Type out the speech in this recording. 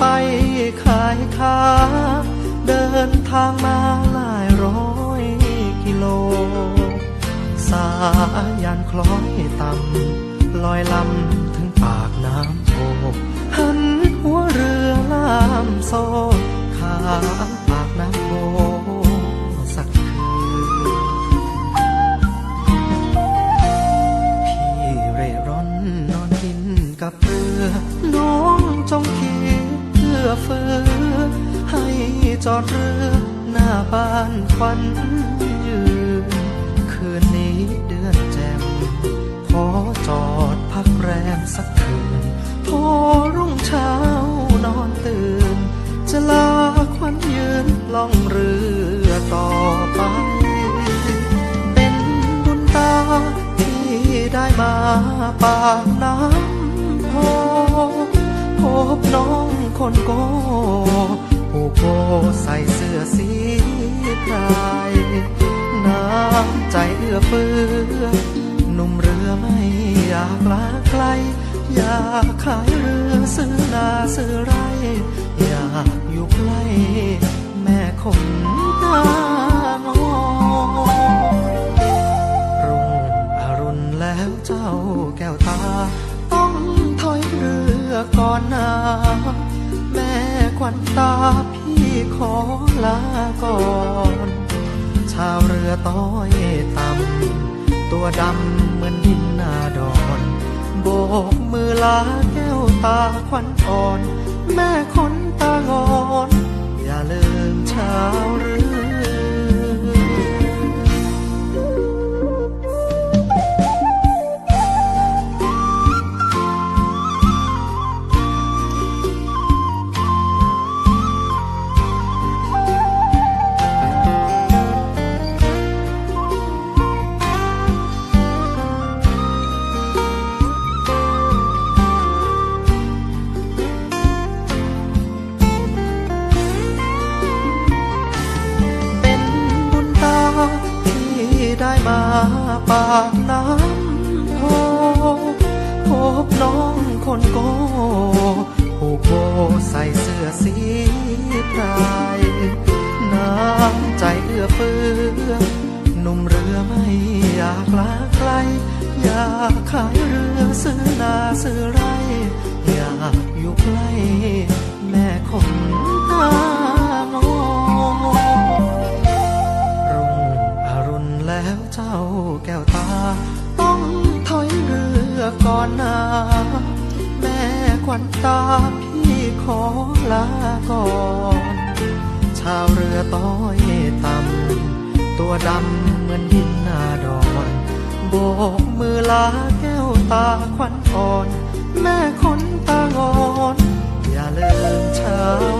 ไปขายขาเดินทางมาหลายร้อยกิโล สายันคล้อยต่ำลอยลำถึงปากน้ำโพหันหัวเรือลามโซ่ข้าม ฟือให้จอดเรือหน้าบ้านควันยืน คืนนี้เดือนแจ่มขอจอดพักแรมสักคืนพอรุ่งเช้านอนตื่น จะลาควันยืนล่องเรือต่อไป เป็นบุญตาที่ได้มาปากน้ำโพพบน้อง คนโกผู้โกใส่เสื้อสีไพรน้ำใจเอื้อเฟื้อหนุ่มเรือไม่อยากลาไกล อยากขายเรือซื้อนาซื้อไร อยากอยู่ใกล้แม่คงตางอรุ่งอรุณแล้วเจ้าแก้วตา ต้องถอยเรือก่อนนา ควันตาพี่ขอลาก่อน ชาวเรือต้อยต่ำตัวดำเหมือนดินนาดอน โบกมือลาแก้วตาควันอ่อน แม่ข มาปากน้ำโพพบน้องคนโกผู้โกใส่เสื้อสีไพรน้ำใจเอื้อเฟื้อหนุ่มเรือไม่อยากลาไกล อยากขายเรือซื้อนาซื้อไร อยากอยู่ใกล้แม่คน แล้วเจ้าแก้วตา ต้องถอยเรือก่อนนาแม่ควันตาพี่ขอลาก่อน ชาวเรือต้อยต่ำตัวดำเหมือนดินนาดอนโบกมือลาแก้วตาควันอ่อน แม่คนตางอน อย่าลืมชาวเรือ